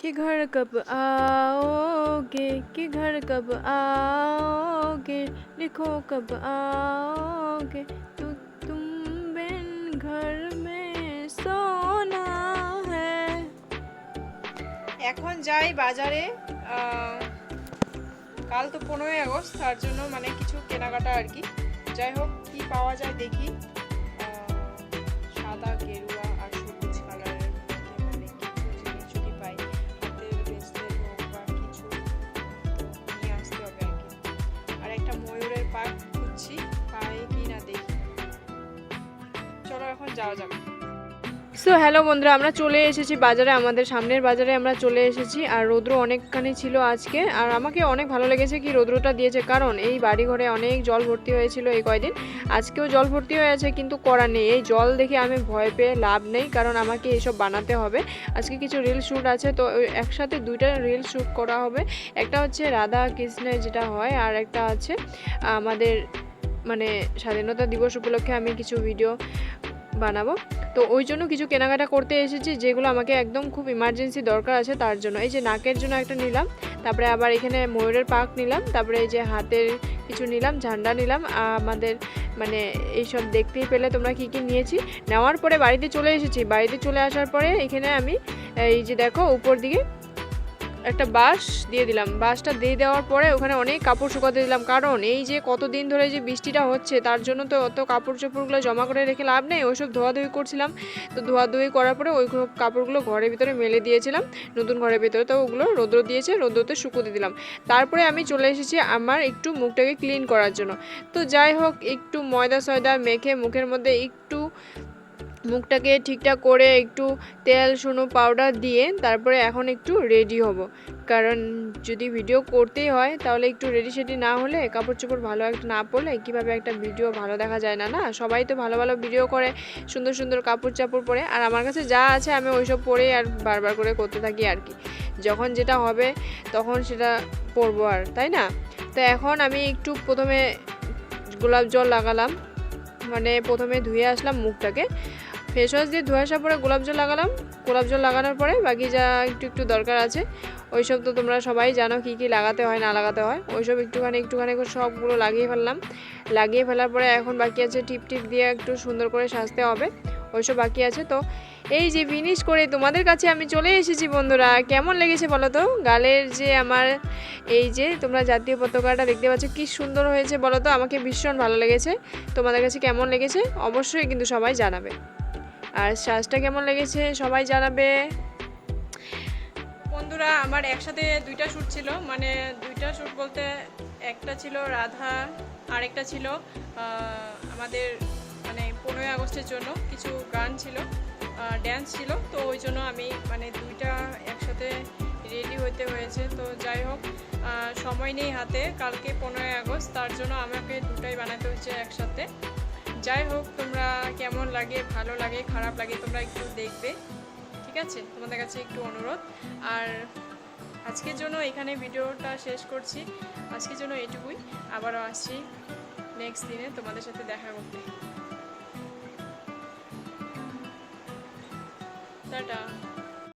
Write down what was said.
कि घर कब आओगे कि घर कब आओगे लिखो कब आओगे तू तुम बिन घर में सोना है এখন যাই বাজারে আহ, কাল তো পনেরোই আগস্ট তার জন্য মানে কিছু কেনাকাটা আর কি যাই হোক কি পাওয়া যায় দেখি আহ, সাদা গেরুয়া পাক খুঁজছি পাই কি না দেখি। চলো এখন যাওয়া যাবে সো হ্যালো বন্ধুরা, আমরা চলে এসেছি বাজারে, আমাদের সামনের বাজারে আমরা চলে এসেছি। আর রৌদ্র অনেকখানি ছিল আজকে, আর আমাকে অনেক ভালো লেগেছে কি রৌদ্রটা দিয়েছে, কারণ এই বাড়ি ঘরে অনেক জল ভর্তি হয়েছিল এই কয়দিন। আজকেও জল ভর্তি হয়ে আছে কিন্তু করার নেই। এই জল দেখে আমি ভয় পেয়ে লাভ নেই, কারণ আমাকে এইসব বানাতে হবে। আজকে কিছু রিল শ্যুট আছে, তো একসাথে দুইটা রিল শ্যুট করা হবে। একটা হচ্ছে রাধা কৃষ্ণের যেটা হয়, আর একটা আছে আমাদের মানে স্বাধীনতা দিবস উপলক্ষে আমি কিছু ভিডিও বানাবো। তো ওই জন্য কিছু কেনাকাটা করতে এসেছি, যেগুলো আমাকে একদম খুব ইমার্জেন্সি দরকার আছে তার জন্য। এই যে নাকের জন্য একটা নিলাম, তারপরে আবার এখানে ময়ূরের পাক নিলাম, তারপরে এই যে হাতের কিছু নিলাম, ঝান্ডা নিলাম, আমাদের মানে এইসব দেখতেই পেলে তোমরা কি কি নিয়েছি। নেওয়ার পরে বাড়িতে চলে এসেছি, বাড়িতে চলে আসার পরে এখানে আমি এই যে দেখো উপর দিকে একটা বাঁশ দিয়ে দিলাম। বাঁশটা দিয়ে দেওয়ার পরে ওখানে অনেক কাপড় শুকাতে দিলাম। কারণ এই যে কতদিন ধরে যে বৃষ্টিটা হচ্ছে, তার জন্য তো অত কাপড় চোপড়গুলো জমা করে রেখে লাভ নেই। ওইসব ধোয়াধুয়ি করছিলাম। তো ধোয়াধুয়ি করার পরে ওই কাপড়গুলো ঘরের ভিতরে মেলে দিয়েছিলাম। নতুন ঘরের ভিতরে তো ওগুলো রৌদ্র দিয়েছে, রৌদ্রতে শুকোতে দিলাম। তারপরে আমি চলে এসেছি আমার একটু মুখটাকে ক্লিন করার জন্য। তো যাই হোক, একটু ময়দা সয়দা মেখে মুখের মধ্যে একটু মুখটাকে ঠিকঠাক করে একটু তেল, শুনো পাউডার দিয়ে তারপরে এখন একটু রেডি হব। কারণ যদি ভিডিও করতেই হয়, তাহলে একটু রেডি সেডি না হলে কাপড় চোপড় ভালো একটা না পরলে কীভাবে একটা ভিডিও ভালো দেখা যায় না না? সবাই তো ভালো ভালো ভিডিও করে, সুন্দর সুন্দর কাপড় চাপড় পরে। আর আমার কাছে যা আছে আমি ওইসব পরেই আর বারবার করে করতে থাকি আর কি। যখন যেটা হবে, তখন সেটা পরবো আর, তাই না? তো এখন আমি একটু প্রথমে গোলাপ জল লাগালাম। মানে প্রথমে ধুয়ে আসলাম মুখটাকে। ফেস ওয়াশ দিয়ে ধুয়ে আসার পরে গোলাপ জল লাগালাম। গোলাপ জল লাগানোর পরে বাকি যা একটু একটু দরকার আছে, ওইসব তো তোমরা সবাই জানো কী কী লাগাতে হয়, না লাগাতে হয়। ওইসব একটুখানি একটুখানি করে সবগুলো লাগিয়ে ফেললাম। লাগিয়ে ফেলার পরে এখন বাকি আছে টিপ টিপ দিয়ে একটু সুন্দর করে সাজতে হবে। ওইসব বাকি আছে তো। এই যে ফিনিশ করে তোমাদের কাছে আমি চলে এসেছি বন্ধুরা। কেমন লেগেছে বলো তো? গালের যে আমার এই যে তোমরা জাতীয় পতাকাটা দেখতে পাচ্ছ, কি সুন্দর হয়েছে বলো তো? আমাকে ভীষণ ভালো লেগেছে। তোমাদের কাছে কেমন লেগেছে? অবশ্যই কিন্তু সবাই জানাবে। আর শ্বাসটা কেমন লেগেছে সবাই জানাবে। বন্ধুরা, আমার একসাথে দুইটা শ্যুট ছিল। মানে দুইটা শ্যুট বলতে একটা ছিল রাধা, আরেকটা ছিল আমাদের মানে পনেরোই আগস্টের জন্য কিছু গান ছিল ড্যান্স ছিল। তো ওই জন্য আমি মানে দুইটা একসাথে রেডি হতে হয়েছে। তো যাই হোক সময় নেই হাতে, কালকে পনেরোই আগস্ট, তার জন্য আমাকে দুটাই বানাতে হচ্ছে একসাথে। যাই হোক তোমরা কেমন লাগে, ভালো লাগে, খারাপ লাগে, তোমরা একটু দেখবে, ঠিক আছে? তোমাদের কাছে একটু অনুরোধ। আর আজকের জন্য এখানে ভিডিওটা শেষ করছি। আজকের জন্য এটুকুই। আবারও আসছি নেক্সট দিনে তোমাদের সাথে দেখা করতে। টাটা।